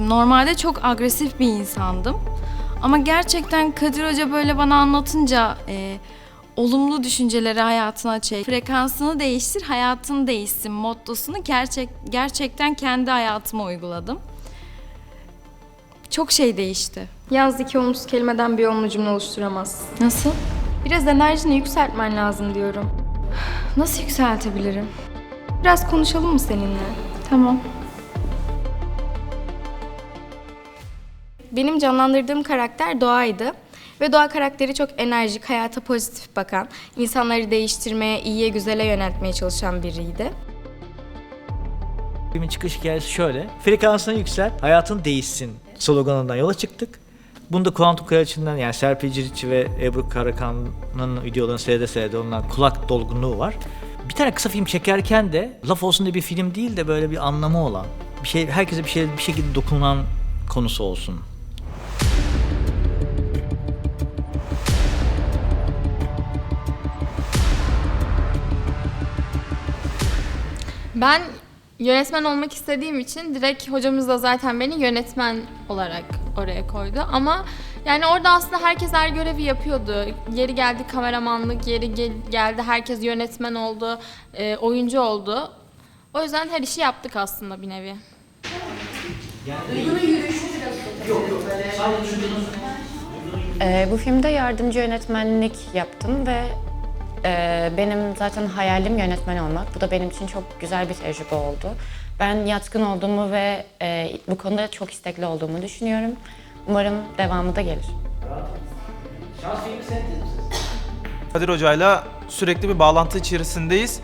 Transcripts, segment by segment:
ettim. Normalde çok agresif bir insandım. Ama gerçekten Kadir Hoca böyle bana anlatınca e, olumlu düşünceleri hayatına çek. Frekansını değiştir, hayatın değişsin mottosunu gerçek gerçekten kendi hayatıma uyguladım. Çok şey değişti. Yalnız iki olumsuz kelimeden bir olumlu cümle oluşturamaz. Nasıl? Biraz enerjini yükseltmen lazım diyorum. Nasıl yükseltebilirim? Biraz konuşalım mı seninle? Tamam. Benim canlandırdığım karakter Doğa'ydı. Ve Doğa karakteri çok enerjik, hayata pozitif bakan, insanları değiştirmeye, iyiye, güzele yöneltmeye çalışan biriydi. Filmin çıkış hikayesi şöyle. Frekansını yükselt, hayatın değişsin sloganından yola çıktık. Bunda Kuantum Kraliçesi'nden yani Serpil Cirici ve Ebru Karakan'ın videolarını seyrede seyrede ondan kulak dolgunluğu var. Bir tane kısa film çekerken de laf olsun diye bir film değil de böyle bir anlamı olan, bir şey herkese bir şey bir şekilde dokunan konusu olsun. Ben yönetmen olmak istediğim için direkt hocamız da zaten beni yönetmen olarak oraya koydu. Ama yani orada aslında herkes her görevi yapıyordu. Yeri geldi kameramanlık, yeri gel- geldi herkes yönetmen oldu, e, oyuncu oldu. O yüzden her işi yaptık aslında bir nevi. Ee, bu filmde yardımcı yönetmenlik yaptım ve e, benim zaten hayalim yönetmen olmak. Bu da benim için çok güzel bir tecrübe oldu. Ben yatkın olduğumu ve e, bu konuda çok istekli olduğumu düşünüyorum. Umarım devamı da gelir. Kadir Hoca'yla sürekli bir bağlantı içerisindeyiz.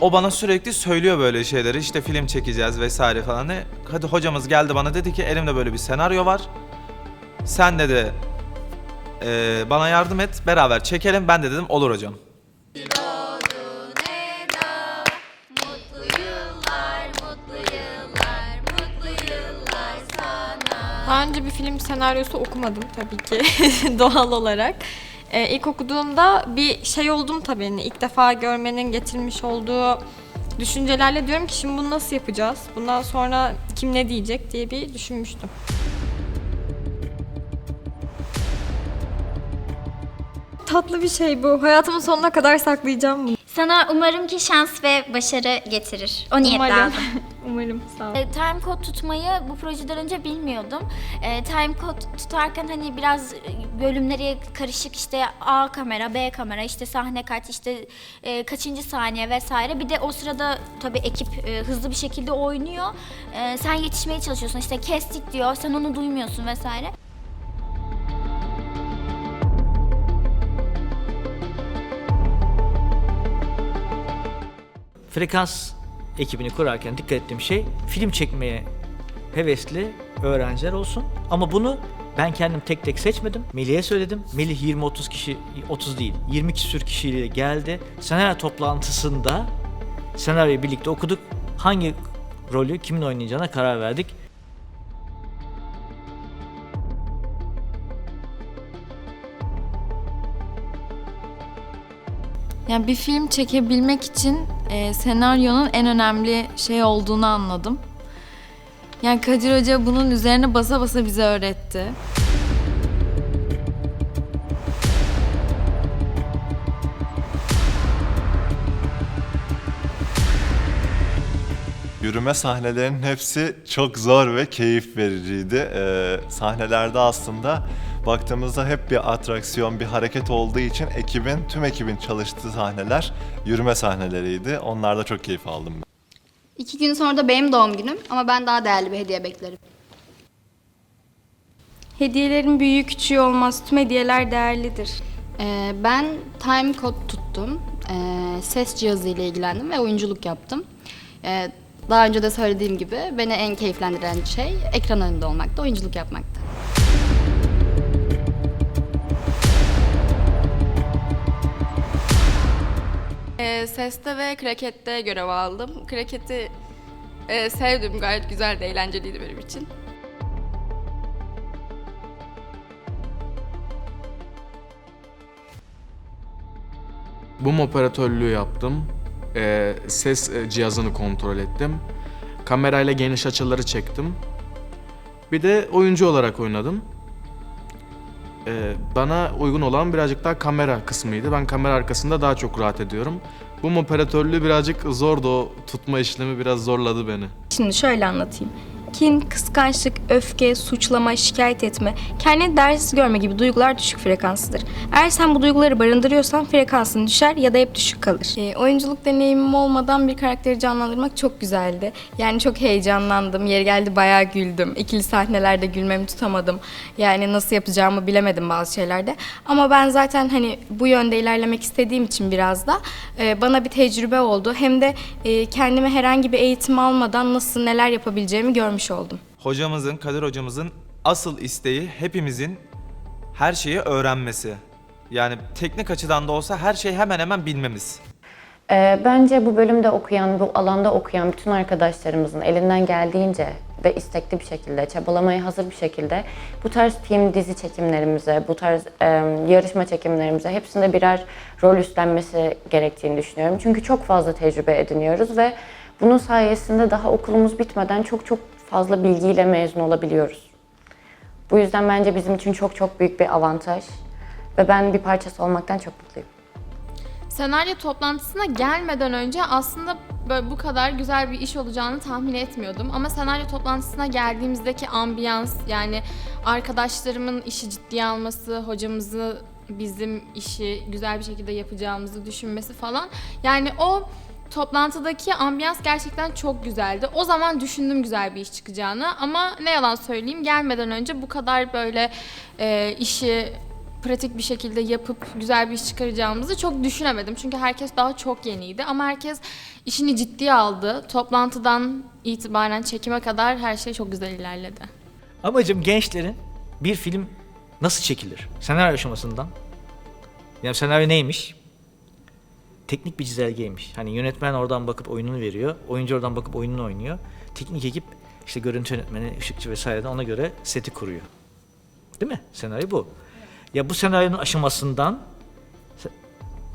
O bana sürekli söylüyor böyle şeyleri. İşte film çekeceğiz vesaire falan. Ne? Hadi hocamız geldi bana dedi ki elimde böyle bir senaryo var. Sen dedi eee, bana yardım et beraber çekelim. Ben de dedim olur hocam. Daha önce bir film senaryosu okumadım tabii ki doğal olarak. Ee, ilk okuduğumda bir şey oldum tabii. hani ilk defa görmenin getirmiş olduğu düşüncelerle diyorum ki şimdi bunu nasıl yapacağız? Bundan sonra kim ne diyecek diye bir düşünmüştüm. Tatlı bir şey bu. Hayatımın sonuna kadar saklayacağım bunu. Sana umarım ki şans ve başarı getirir. O niyetle Umarım. aldım. Umarım. Sağ ol. E, time code tutmayı bu projeden önce bilmiyordum. E, time code tutarken hani biraz bölümleri karışık işte A kamera, B kamera, işte sahne kaç, işte e, kaçıncı saniye vesaire. Bir de o sırada tabii ekip e, hızlı bir şekilde oynuyor. E, sen yetişmeye çalışıyorsun işte kestik diyor, sen onu duymuyorsun vesaire. Frekans ekibini kurarken dikkat ettiğim şey film çekmeye hevesli öğrenciler olsun. Ama bunu ben kendim tek tek seçmedim. Melih'e söyledim. Melih 20-30 kişi, 30 değil 20 küsür kişiyle geldi. Senaryo toplantısında senaryoyu birlikte okuduk. Hangi rolü kimin oynayacağına karar verdik. Yani bir film çekebilmek için e, senaryonun en önemli şey olduğunu anladım. Yani Kadir Hoca bunun üzerine basa basa bize öğretti. Yürüme sahnelerinin hepsi çok zor ve keyif vericiydi. Ee, sahnelerde aslında baktığımızda hep bir atraksiyon, bir hareket olduğu için ekibin, tüm ekibin çalıştığı sahneler yürüme sahneleriydi. Onlarda çok keyif aldım ben. İki gün sonra da benim doğum günüm ama ben daha değerli bir hediye beklerim. Hediyelerin büyüğü küçüğü olmaz. Tüm hediyeler değerlidir. Ee, ben time code tuttum. Ee, ses cihazı ile ilgilendim ve oyunculuk yaptım. Ee, daha önce de söylediğim gibi beni en keyiflendiren şey ekran önünde olmaktı, oyunculuk yapmaktı. Ee, seste ve krakette görev aldım. Kraketi e, sevdim. Gayet güzeldi, eğlenceliydi benim için. Bum operatörlüğü yaptım. Ee, ses e, cihazını kontrol ettim. Kamerayla geniş açıları çektim. Bir de oyuncu olarak oynadım. Ee, bana uygun olan birazcık daha kamera kısmıydı. Ben kamera arkasında daha çok rahat ediyorum. Bu operatörlüğü birazcık zordu. O tutma işlemi biraz zorladı beni. Şimdi şöyle anlatayım. Kin, kıskançlık, öfke, suçlama, şikayet etme, kendini değersiz görme gibi duygular düşük frekanslıdır. Eğer sen bu duyguları barındırıyorsan frekansın düşer ya da hep düşük kalır. Ee, oyunculuk deneyimim olmadan bir karakteri canlandırmak çok güzeldi. Yani çok heyecanlandım. Yeri geldi bayağı güldüm. İkili sahnelerde gülmemi tutamadım. Yani nasıl yapacağımı bilemedim bazı şeylerde. Ama ben zaten hani bu yönde ilerlemek istediğim için biraz da e, bana bir tecrübe oldu. Hem de e, kendime herhangi bir eğitim almadan nasıl neler yapabileceğimi görmüş oldum. Hocamızın, Kadir hocamızın asıl isteği hepimizin her şeyi öğrenmesi. Yani teknik açıdan da olsa her şeyi hemen hemen bilmemiz. Ee, bence bu bölümde okuyan, bu alanda okuyan bütün arkadaşlarımızın elinden geldiğince ve istekli bir şekilde, çabalamaya hazır bir şekilde bu tarz film dizi çekimlerimize, bu tarz e, yarışma çekimlerimize hepsinde birer rol üstlenmesi gerektiğini düşünüyorum. Çünkü çok fazla tecrübe ediniyoruz ve bunun sayesinde daha okulumuz bitmeden çok çok fazla bilgiyle mezun olabiliyoruz. Bu yüzden bence bizim için çok çok büyük bir avantaj ve ben bir parçası olmaktan çok mutluyum. Senaryo toplantısına gelmeden önce aslında böyle bu kadar güzel bir iş olacağını tahmin etmiyordum. Ama senaryo toplantısına geldiğimizdeki ambiyans yani arkadaşlarımın işi ciddiye alması, hocamızı bizim işi güzel bir şekilde yapacağımızı düşünmesi falan. Yani o toplantıdaki ambiyans gerçekten çok güzeldi. O zaman düşündüm güzel bir iş çıkacağını ama ne yalan söyleyeyim gelmeden önce bu kadar böyle e, işi pratik bir şekilde yapıp güzel bir iş çıkaracağımızı çok düşünemedim. Çünkü herkes daha çok yeniydi ama herkes işini ciddiye aldı. Toplantıdan itibaren çekime kadar her şey çok güzel ilerledi. Amacım gençlerin bir film nasıl çekilir? Senaryo aşamasından. Yani senaryo neymiş? Teknik bir çizelgeymiş. Hani yönetmen oradan bakıp oyununu veriyor. Oyuncu oradan bakıp oyununu oynuyor. Teknik ekip işte görüntü yönetmeni, ışıkçı vesaire de ona göre seti kuruyor. Değil mi? Senaryo bu. Ya bu senaryonun aşamasından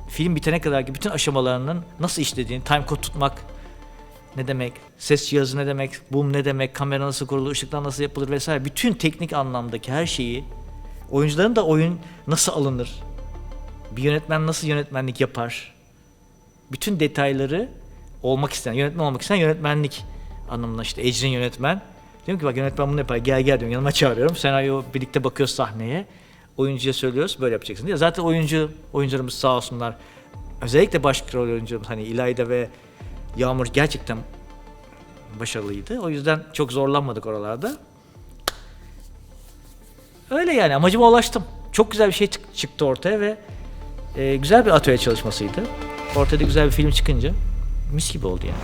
film bitene kadar ki bütün aşamalarının nasıl işlediğini, time code tutmak ne demek, ses cihazı ne demek, boom ne demek, kamera nasıl kurulur, ışıklar nasıl yapılır vesaire bütün teknik anlamdaki her şeyi oyuncuların da oyun nasıl alınır, bir yönetmen nasıl yönetmenlik yapar, bütün detayları olmak isteyen, yönetmen olmak isteyen yönetmenlik anlamında işte Ecrin yönetmen. Diyorum ki bak yönetmen bunu yapar, gel gel diyorum yanıma çağırıyorum. Senaryo birlikte bakıyoruz sahneye. Oyuncuya söylüyoruz böyle yapacaksın diye. Zaten oyuncu, oyuncularımız sağ olsunlar. Özellikle başrol oyuncumuz hani İlayda ve Yağmur gerçekten başarılıydı. O yüzden çok zorlanmadık oralarda. Öyle yani amacıma ulaştım. Çok güzel bir şey çık- çıktı ortaya ve e, güzel bir atölye çalışmasıydı. Ortada güzel bir film çıkınca mis gibi oldu yani.